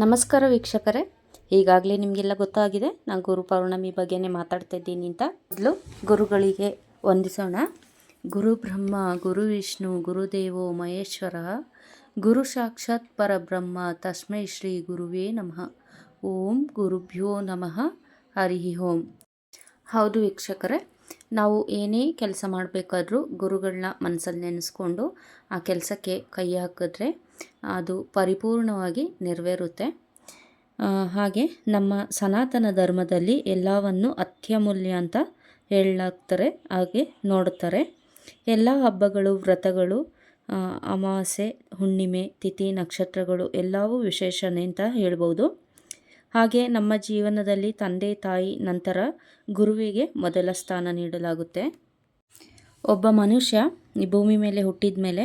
ನಮಸ್ಕಾರ ವೀಕ್ಷಕರೇ. ಈಗಾಗಲೇ ನಿಮಗೆಲ್ಲ ಗೊತ್ತಾಗಿದೆ, ನಾನು ಗುರು ಪೌರ್ಣಮಿ ಬಗ್ಗೆನೇ ಮಾತಾಡ್ತಾ ಇದ್ದೀನಿ ಅಂತ. ಮೊದಲು ಗುರುಗಳಿಗೆ ವಂದಿಸೋಣ. ಗುರು ಬ್ರಹ್ಮ, ಗುರು ವಿಷ್ಣು ಗುರುದೇವೋ ಮಹೇಶ್ವರ, ಗುರು ಸಾಕ್ಷಾತ್ ಪರಬ್ರಹ್ಮ ತಸ್ಮೈ ಶ್ರೀ ಗುರುವೇ ನಮಃ. ಓಂ ಗುರುಭ್ಯೋ ನಮಃ. ಹರಿ ಓಂ. ಹೌದು ವೀಕ್ಷಕರೇ, ನಾವು ಏನೇ ಕೆಲಸ ಮಾಡಬೇಕಾದ್ರೂ ಗುರುಗಳನ್ನ ಮನಸ್ಸಲ್ಲಿ ನೆನೆಸ್ಕೊಂಡು ಆ ಕೆಲಸಕ್ಕೆ ಕೈ ಹಾಕಿದ್ರೆ ಅದು ಪರಿಪೂರ್ಣವಾಗಿ ನೆರವೇರುತ್ತೆ. ಹಾಗೆ ನಮ್ಮ ಸನಾತನ ಧರ್ಮದಲ್ಲಿ ಎಲ್ಲವನ್ನು ಅತ್ಯಮೂಲ್ಯ ಅಂತ ಹೇಳಲಾಗ್ತಾರೆ, ಹಾಗೆ ನೋಡುತ್ತಾರೆ. ಎಲ್ಲ ಹಬ್ಬಗಳು, ವ್ರತಗಳು ಅಮಾವಾಸ್ಯೆ, ಹುಣ್ಣಿಮೆ, ತಿಥಿ, ನಕ್ಷತ್ರಗಳು ಎಲ್ಲವೂ ವಿಶೇಷಣೆ ಅಂತ ಹೇಳ್ಬೋದು. ಹಾಗೆ ನಮ್ಮ ಜೀವನದಲ್ಲಿ ತಂದೆ, ತಾಯಿ ನಂತರ ಗುರುವಿಗೆ ಮೊದಲ ಸ್ಥಾನ ನೀಡಲಾಗುತ್ತೆ. ಒಬ್ಬ ಮನುಷ್ಯ ಈ ಭೂಮಿ ಮೇಲೆ ಹುಟ್ಟಿದ ಮೇಲೆ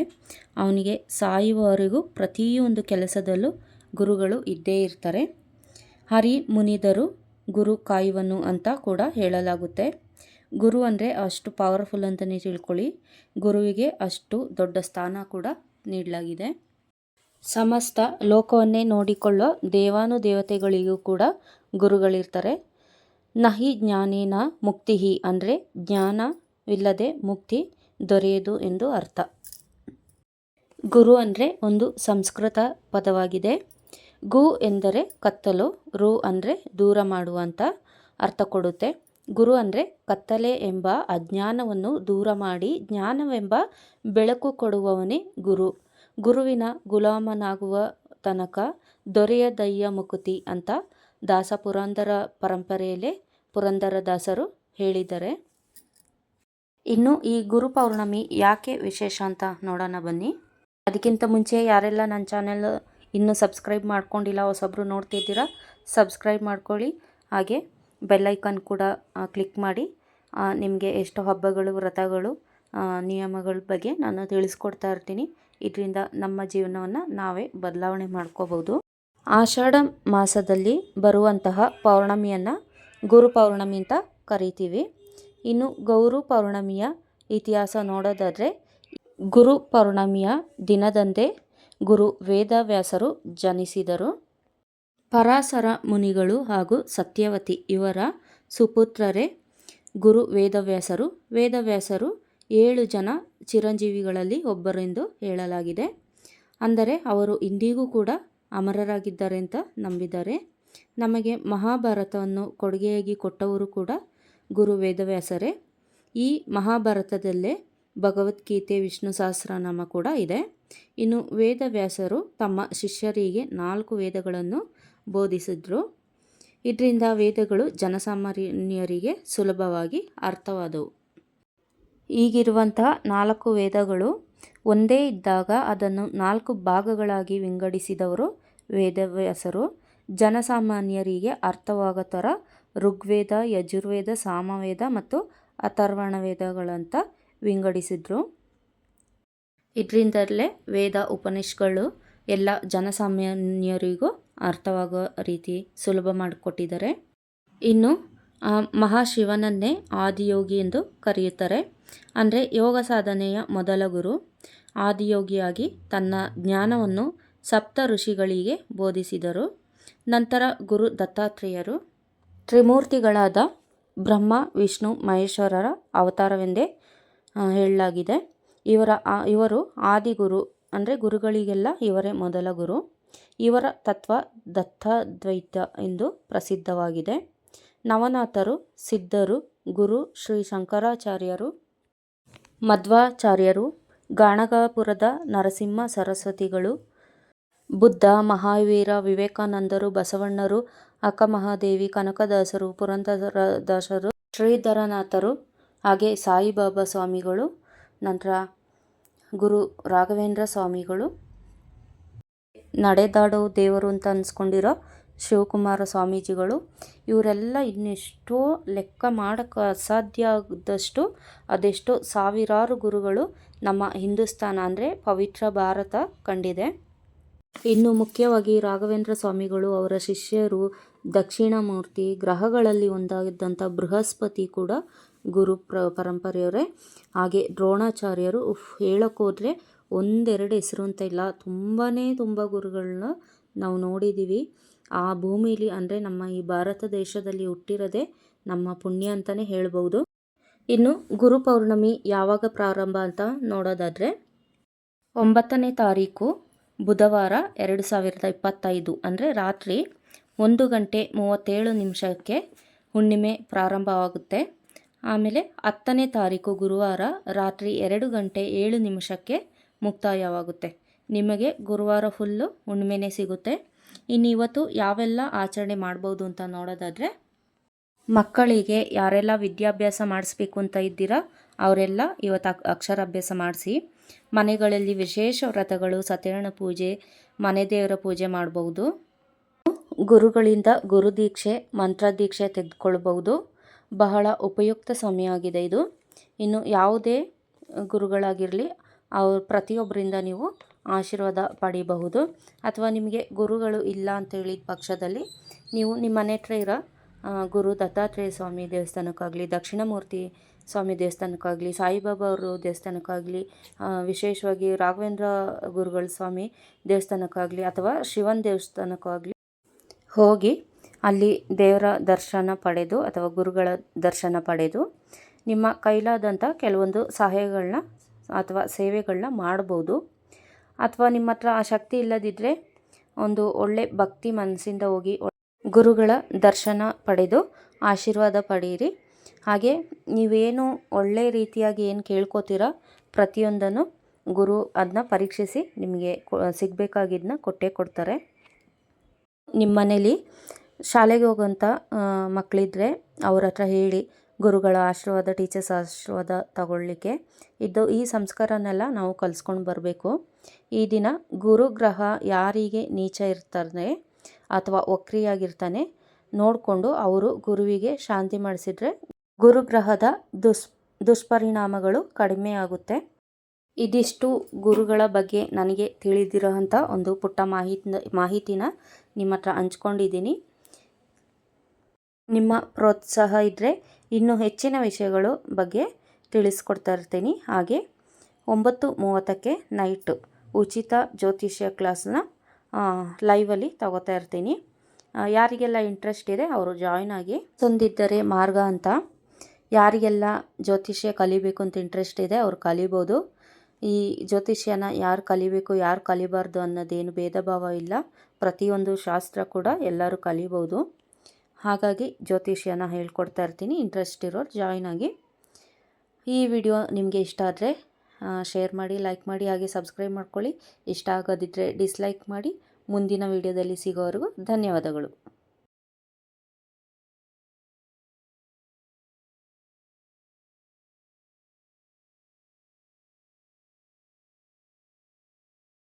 ಅವನಿಗೆ ಸಾಯುವವರೆಗೂ ಪ್ರತಿಯೊಂದು ಕೆಲಸದಲ್ಲೂ ಗುರುಗಳು ಇದ್ದೇ ಇರ್ತಾರೆ. ಹರಿ ಮುನಿದರು ಗುರು ಕಾಯುವನು ಅಂತ ಕೂಡ ಹೇಳಲಾಗುತ್ತೆ. ಗುರು ಅಂದರೆ ಅಷ್ಟು ಪವರ್ಫುಲ್ ಅಂತಲೇ ತಿಳ್ಕೊಳ್ಳಿ. ಗುರುವಿಗೆ ಅಷ್ಟು ದೊಡ್ಡ ಸ್ಥಾನ ಕೂಡ ನೀಡಲಾಗಿದೆ. ಸಮಸ್ತ ಲೋಕವನ್ನೇ ನೋಡಿಕೊಳ್ಳೋ ದೇವಾನು ದೇವತೆಗಳಿಗೂ ಕೂಡ ಗುರುಗಳಿರ್ತಾರೆ. ನಹಿ ಜ್ಞಾನೇನ ಮುಕ್ತಿಹಿ ಅಂದರೆ ಜ್ಞಾನವಿಲ್ಲದೆ ಮುಕ್ತಿ ದೊರೆಯದು ಎಂದು ಅರ್ಥ. ಗುರು ಅಂದರೆ ಒಂದು ಸಂಸ್ಕೃತ ಪದವಾಗಿದೆ. ಗು ಎಂದರೆ ಕತ್ತಲು, ರು ಅಂದರೆ ದೂರ ಮಾಡುವಂತ ಅರ್ಥ ಕೊಡುತ್ತೆ. ಗುರು ಅಂದರೆ ಕತ್ತಲೆ ಎಂಬ ಅಜ್ಞಾನವನ್ನು ದೂರ ಮಾಡಿ ಜ್ಞಾನವೆಂಬ ಬೆಳಕು ಕೊಡುವವನೇ ಗುರು. ಗುರುವಿನ ಗುಲಾಮನಾಗುವ ತನಕ ದೊರೆಯದಯ್ಯ ಮುಕುತಿ ಅಂತ ದಾಸ ಪುರಂದರ ಪರಂಪರೆಯಲ್ಲೇ ಪುರಂದರ ದಾಸರು ಹೇಳಿದ್ದಾರೆ ಇನ್ನು ಈ ಗುರು ಪೌರ್ಣಮಿ ಯಾಕೆ ವಿಶೇಷ ಅಂತ ನೋಡೋಣ ಬನ್ನಿ. ಅದಕ್ಕಿಂತ ಮುಂಚೆ ಯಾರೆಲ್ಲ ನನ್ನ ಚಾನೆಲ್ ಇನ್ನೂ ಸಬ್ಸ್ಕ್ರೈಬ್ ಮಾಡ್ಕೊಂಡಿಲ್ಲ, ಹೊಸೊಬ್ರು ನೋಡ್ತಿದ್ದೀರಾ, ಸಬ್ಸ್ಕ್ರೈಬ್ ಮಾಡ್ಕೊಳ್ಳಿ. ಹಾಗೆ ಬೆಲ್ಲೈಕನ್ ಕೂಡ ಕ್ಲಿಕ್ ಮಾಡಿ. ನಿಮಗೆ ಎಷ್ಟು ಹಬ್ಬಗಳು, ವ್ರತಗಳು ನಿಯಮಗಳ ಬಗ್ಗೆ ನಾನು ತಿಳಿಸ್ಕೊಡ್ತಾ ಇರ್ತೀನಿ. ಇದರಿಂದ ನಮ್ಮ ಜೀವನವನ್ನು ನಾವೇ ಬದಲಾವಣೆ ಮಾಡ್ಕೋಬೋದು. ಆಷಾಢ ಮಾಸದಲ್ಲಿ ಬರುವಂತಹ ಪೌರ್ಣಮಿಯನ್ನು ಗುರು ಪೌರ್ಣಮಿ ಅಂತ ಕರಿತೀವಿ. ಇನ್ನು ಗೌರು ಪೌರ್ಣಮಿಯ ಇತಿಹಾಸ ನೋಡೋದಾದರೆ, ಗುರು ಪೌರ್ಣಮಿಯ ದಿನದಂದೇ ಗುರು ವೇದವ್ಯಾಸರು ಜನಿಸಿದರು. ಪರಾಸರ ಮುನಿಗಳು ಹಾಗೂ ಸತ್ಯವತಿ ಇವರ ಸುಪುತ್ರರೇ ಗುರು ವೇದವ್ಯಾಸರು. ವೇದವ್ಯಾಸರು ಏಳು ಜನ ಚಿರಂಜೀವಿಗಳಲ್ಲಿ ಒಬ್ಬರೆಂದು ಹೇಳಲಾಗಿದೆ. ಅಂದರೆ ಅವರು ಇಂದಿಗೂ ಕೂಡ ಅಮರರಾಗಿದ್ದಾರೆ ಅಂತ ನಂಬಿದ್ದಾರೆ ನಮಗೆ ಮಹಾಭಾರತವನ್ನು ಕೊಡುಗೆಯಾಗಿ ಕೊಟ್ಟವರು ಕೂಡ ಗುರು ವೇದವ್ಯಾಸರೇ ಈ ಮಹಾಭಾರತದಲ್ಲೇ ಭಗವದ್ಗೀತೆ, ವಿಷ್ಣು ಸಹಸ್ರನಾಮ ಕೂಡ ಇದೆ. ಇನ್ನು ವೇದವ್ಯಾಸರು ತಮ್ಮ ಶಿಷ್ಯರಿಗೆ ನಾಲ್ಕು ವೇದಗಳನ್ನು ಬೋಧಿಸಿದ್ರು. ಇದರಿಂದ ವೇದಗಳು ಜನಸಾಮಾನ್ಯರಿಗೆ ಸುಲಭವಾಗಿ ಅರ್ಥವಾದವು. ಈಗಿರುವಂತಹ ನಾಲ್ಕು ವೇದಗಳು ಒಂದೇ ಇದ್ದಾಗ ಅದನ್ನು ನಾಲ್ಕು ಭಾಗಗಳಾಗಿ ವಿಂಗಡಿಸಿದವರು ವೇದವ್ಯಾಸರು. ಜನಸಾಮಾನ್ಯರಿಗೆ ಅರ್ಥವಾಗೋ ಥರ ಋಗ್ವೇದ, ಯಜುರ್ವೇದ, ಸಾಮವೇದ ಮತ್ತು ಅಥರ್ವಣ ವೇದಗಳಂತ ವಿಂಗಡಿಸಿದ್ರು. ಇದರಿಂದಲೇ ವೇದ ಉಪನಿಷ್ಗಳು ಎಲ್ಲ ಜನಸಾಮಾನ್ಯರಿಗೂ ಅರ್ಥವಾಗೋ ರೀತಿ ಸುಲಭ ಮಾಡಿಕೊಟ್ಟಿದ್ದಾರೆ. ಇನ್ನು ಮಹಾಶಿವನನ್ನೇ ಆದಿಯೋಗಿ ಎಂದು ಕರೆಯುತ್ತಾರೆ. ಅಂದರೆ ಯೋಗ ಸಾಧನೆಯ ಮೊದಲ ಗುರು, ಆದಿಯೋಗಿಯಾಗಿ ತನ್ನ ಜ್ಞಾನವನ್ನು ಸಪ್ತ ಋಷಿಗಳಿಗೆ ಬೋಧಿಸಿದರು. ನಂತರ ಗುರು ದತ್ತಾತ್ರೇಯರು. ತ್ರಿಮೂರ್ತಿಗಳಾದ ಬ್ರಹ್ಮ, ವಿಷ್ಣು, ಮಹೇಶ್ವರರ ಅವತಾರವೆಂದೇ ಹೇಳಲಾಗಿದೆ. ಇವರ ಇವರು ಆದಿಗುರು, ಅಂದರೆ ಗುರುಗಳಿಗೆಲ್ಲ ಇವರೇ ಮೊದಲ ಗುರು. ಇವರ ತತ್ವ ದತ್ತಾದ್ವೈತ ಎಂದು ಪ್ರಸಿದ್ಧವಾಗಿದೆ. ನವನಾಥರು, ಸಿದ್ಧರು, ಗುರು ಶ್ರೀ ಶಂಕರಾಚಾರ್ಯರು, ಮಧ್ವಾಚಾರ್ಯರು, ಗಾಣಗಾಪುರದ ನರಸಿಂಹ ಸರಸ್ವತಿಗಳು, ಬುದ್ಧ, ಮಹಾವೀರ, ವಿವೇಕಾನಂದರು, ಬಸವಣ್ಣರು ಅಕ್ಕಮಹಾದೇವಿ ಕನಕದಾಸರು, ಪುರಂದರದಾಸರು, ಶ್ರೀಧರನಾಥರು, ಹಾಗೆ ಸಾಯಿಬಾಬಾ ಸ್ವಾಮಿಗಳು, ನಂತರ ಗುರು ರಾಘವೇಂದ್ರ ಸ್ವಾಮಿಗಳು. ನಡೆದಾಡೋ ದೇವರು ಅಂತ ಅನ್ಸ್ಕೊಂಡಿರೋ ಶಿವಕುಮಾರ ಸ್ವಾಮೀಜಿಗಳು, ಇವರೆಲ್ಲ ಇನ್ನೆಷ್ಟೋ ಲೆಕ್ಕ ಮಾಡೋಕ್ಕೆ ಅಸಾಧ್ಯ ಆದಷ್ಟು ಅದೆಷ್ಟೋ ಸಾವಿರಾರು ಗುರುಗಳು ನಮ್ಮ ಹಿಂದೂಸ್ತಾನ ಅಂದರೆ ಪವಿತ್ರ ಭಾರತ ಕಂಡಿದೆ. ಇನ್ನು ಮುಖ್ಯವಾಗಿ ರಾಘವೇಂದ್ರ ಸ್ವಾಮಿಗಳು ಅವರ ಶಿಷ್ಯರು ದಕ್ಷಿಣಾಮೂರ್ತಿ ಗ್ರಹಗಳಲ್ಲಿ ಒಂದಾಗಿದ್ದಂಥ ಬೃಹಸ್ಪತಿ ಕೂಡ ಗುರು ಪ್ರ ಪರಂಪರೆಯವರೇ. ಹಾಗೆ ದ್ರೋಣಾಚಾರ್ಯರು ಉಫ್, ಹೇಳೋಕ್ಕೋದ್ರೆ ಒಂದೆರಡು ಹೆಸರು ಅಂತ ಇಲ್ಲ ತುಂಬಾ ತುಂಬ ಗುರುಗಳನ್ನ ನಾವು ನೋಡಿದ್ದೀವಿ ಆ ಭೂಮಿಲಿ ಅಂದರೆ ನಮ್ಮ ಈ ಭಾರತ ದೇಶದಲ್ಲಿ ಹುಟ್ಟಿರೋದೇ ನಮ್ಮ ಪುಣ್ಯ ಅಂತಲೇ ಹೇಳ್ಬೋದು. ಇನ್ನು ಗುರು ಪೌರ್ಣಮಿ ಯಾವಾಗ ಪ್ರಾರಂಭ ಅಂತ ನೋಡೋದಾದರೆ ಒಂಬತ್ತನೇ ತಾರೀಕು ಬುಧವಾರ ಎರಡು ಸಾವಿರದ ಇಪ್ಪತ್ತೈದು ಅಂದರೆ ರಾತ್ರಿ ಒಂದು ಗಂಟೆ ಮೂವತ್ತೇಳು ನಿಮಿಷಕ್ಕೆ ಹುಣ್ಣಿಮೆ ಪ್ರಾರಂಭವಾಗುತ್ತೆ. ಆಮೇಲೆ ಹತ್ತನೇ ತಾರೀಕು ಗುರುವಾರ ರಾತ್ರಿ ಎರಡು ಗಂಟೆ ಏಳು ನಿಮಿಷಕ್ಕೆ ಮುಕ್ತಾಯವಾಗುತ್ತೆ. ನಿಮಗೆ ಗುರುವಾರ ಫುಲ್ಲು ಹುಣ್ಣಿಮೆನೇ ಸಿಗುತ್ತೆ. ಇನ್ನು ಇವತ್ತು ಯಾವೆಲ್ಲ ಆಚರಣೆ ಮಾಡ್ಬೋದು ಅಂತ ನೋಡೋದಾದರೆ, ಮಕ್ಕಳಿಗೆ ಯಾರೆಲ್ಲ ವಿದ್ಯಾಭ್ಯಾಸ ಮಾಡಿಸ್ಬೇಕು ಅಂತ ಇದ್ದೀರಾ, ಅವರೆಲ್ಲ ಇವತ್ತು ಅಕ್ಷರಾಭ್ಯಾಸ ಮಾಡಿಸಿ ಮನೆಗಳಲ್ಲಿ ವಿಶೇಷ ವ್ರತಗಳು, ಸತ್ಯನಾರಾಯಣ ಪೂಜೆ, ಮನೆ ದೇವರ ಪೂಜೆ ಮಾಡಬಹುದು. ಗುರುಗಳಿಂದ ಗುರುದೀಕ್ಷೆ ಮಂತ್ರದೀಕ್ಷೆ ತೆಗೆದುಕೊಳ್ಳಬಹುದು. ಬಹಳ ಉಪಯುಕ್ತ ಸಮಯ ಆಗಿದೆ ಇದು. ಇನ್ನು ಯಾವುದೇ ಗುರುಗಳಾಗಿರಲಿ, ಅವ್ರ ಪ್ರತಿಯೊಬ್ಬರಿಂದ ನೀವು ಆಶೀರ್ವಾದ ಪಡೀಬಹುದು. ಅಥವಾ ನಿಮಗೆ ಗುರುಗಳು ಇಲ್ಲ ಅಂತ ಹೇಳಿದ ಪಕ್ಷದಲ್ಲಿ, ನೀವು ನಿಮ್ಮ ಮನೆ ಹತ್ರ ಇರೋ ಗುರು ದತ್ತಾತ್ರೇಯ ಸ್ವಾಮಿ ದೇವಸ್ಥಾನಕ್ಕಾಗಲಿ, ದಕ್ಷಿಣಮೂರ್ತಿ ಸ್ವಾಮಿ ದೇವಸ್ಥಾನಕ್ಕಾಗಲಿ, ಸಾಯಿಬಾಬಾ ಅವರು ದೇವಸ್ಥಾನಕ್ಕಾಗಲಿ ವಿಶೇಷವಾಗಿ ರಾಘವೇಂದ್ರ ಗುರುಗಳ ಸ್ವಾಮಿ ದೇವಸ್ಥಾನಕ್ಕಾಗಲಿ ಅಥವಾ ಶಿವನ ದೇವಸ್ಥಾನಕ್ಕಾಗಲಿ ಹೋಗಿ ಅಲ್ಲಿ ದೇವರ ದರ್ಶನ ಪಡೆದು ಅಥವಾ ಗುರುಗಳ ದರ್ಶನ ಪಡೆದು ನಿಮ್ಮ ಕೈಲಾದಂಥ ಕೆಲವೊಂದು ಸಹಾಯಗಳನ್ನ ಅಥವಾ ಸೇವೆಗಳನ್ನ ಮಾಡ್ಬೋದು. ಅಥವಾ ನಿಮ್ಮ ಹತ್ರ ಆ ಶಕ್ತಿ ಇಲ್ಲದಿದ್ದರೆ ಒಂದು ಒಳ್ಳೆ ಭಕ್ತಿ ಮನಸ್ಸಿಂದ ಹೋಗಿ ಗುರುಗಳ ದರ್ಶನ ಪಡೆದು ಆಶೀರ್ವಾದ ಪಡೆಯಿರಿ. ಹಾಗೆ ನೀವೇನು ಒಳ್ಳೆ ರೀತಿಯಾಗಿ ಏನು ಕೇಳ್ಕೊತೀರ ಪ್ರತಿಯೊಂದನ್ನು ಗುರು ಅದನ್ನ ಪರೀಕ್ಷಿಸಿ ನಿಮಗೆ ಸಿಗಬೇಕಾಗಿದ್ದನ್ನ ಕೊಟ್ಟೇ ಕೊಡ್ತಾರೆ. ನಿಮ್ಮ ಮನೇಲಿ ಶಾಲೆಗೆ ಹೋಗೋಂಥ ಮಕ್ಕಳಿದ್ರೆ ಅವ್ರ ಹತ್ರ ಹೇಳಿ ಗುರುಗಳ ಆಶೀರ್ವಾದ, ಟೀಚರ್ಸ್ ಆಶೀರ್ವಾದ ತಗೊಳ್ಳಿಕ್ಕೆ. ಇದು ಈ ಸಂಸ್ಕಾರನೆಲ್ಲ ನಾವು ಕಲಿಸ್ಕೊಂಡು ಬರಬೇಕು. ಈ ದಿನ ಗುರುಗ್ರಹ ಯಾರಿಗೆ ನೀಚ ಇರ್ತಾನೆ ಅಥವಾ ಒಕ್ರಿಯಾಗಿರ್ತಾನೆ ನೋಡಿಕೊಂಡು ಅವರು ಗುರುವಿಗೆ ಶಾಂತಿ ಮಾಡಿಸಿದ್ರೆ ಗುರುಗ್ರಹದ ದುಸ್, ದುಷ್ಪರಿಣಾಮಗಳು ಕಡಿಮೆ ಆಗುತ್ತೆ ಇದಿಷ್ಟು ಗುರುಗಳ ಬಗ್ಗೆ ನನಗೆ ತಿಳಿದಿರೋಂಥ ಒಂದು ಪುಟ್ಟ ಮಾಹಿತಿ, ಮಾಹಿತಿನ ನಿಮ್ಮ ಹತ್ರ ಹಂಚ್ಕೊಂಡಿದ್ದೀನಿ. ನಿಮ್ಮ ಪ್ರೋತ್ಸಾಹ ಇದ್ದರೆ ಇನ್ನೂ ಹೆಚ್ಚಿನ ವಿಷಯಗಳು ಬಗ್ಗೆ ತಿಳಿಸ್ಕೊಡ್ತಾ ಇರ್ತೀನಿ. ಹಾಗೆ ಒಂಬತ್ತು ಮೂವತ್ತಕ್ಕೆ ನೈಟು ಉಚಿತ ಜ್ಯೋತಿಷ್ಯ ಕ್ಲಾಸ್ನ ಲೈವಲ್ಲಿ ತಗೋತಾ ಇರ್ತೀನಿ. ಯಾರಿಗೆಲ್ಲ ಇಂಟ್ರೆಸ್ಟ್ ಇದೆ, ಅವರು ಜಾಯ್ನ್ ಆಗಿ ತಂದಿದ್ದರೆ ಮಾರ್ಗ ಅಂತ. ಯಾರಿಗೆಲ್ಲ ಜ್ಯೋತಿಷ್ಯ ಕಲಿಬೇಕು ಅಂತ ಇಂಟ್ರೆಸ್ಟ್ ಇದೆ, ಅವ್ರು ಕಲಿಬೋದು. ಈ ಜ್ಯೋತಿಷ್ಯನ ಯಾರು ಕಲಿಬೇಕು, ಯಾರು ಕಲಿಬಾರ್ದು ಅನ್ನೋದೇನು ಭೇದ ಭಾವ ಇಲ್ಲ. ಪ್ರತಿಯೊಂದು ಶಾಸ್ತ್ರ ಕೂಡ ಎಲ್ಲರೂ ಕಲಿಬೋದು. ಹಾಗಾಗಿ ಜ್ಯೋತಿಷ್ಯನ ಹೇಳ್ಕೊಡ್ತಾ ಇರ್ತೀನಿ ಇಂಟ್ರೆಸ್ಟ್ ಇರೋರು ಜಾಯ್ನ್ ಆಗಿ. ಈ ವಿಡಿಯೋ ನಿಮಗೆ ಇಷ್ಟ ಆದರೆ ಶೇರ್ ಮಾಡಿ ಲೈಕ್ ಮಾಡಿ, ಹಾಗೆ ಸಬ್ಸ್ಕ್ರೈಬ್ ಮಾಡ್ಕೊಳ್ಳಿ. ಇಷ್ಟ ಆಗೋದಿದ್ದರೆ ಡಿಸ್ಲೈಕ್ ಮಾಡಿ. ಮುಂದಿನ ವಿಡಿಯೋದಲ್ಲಿ ಸಿಗೋವರೆಗೂ ಧನ್ಯವಾದಗಳು.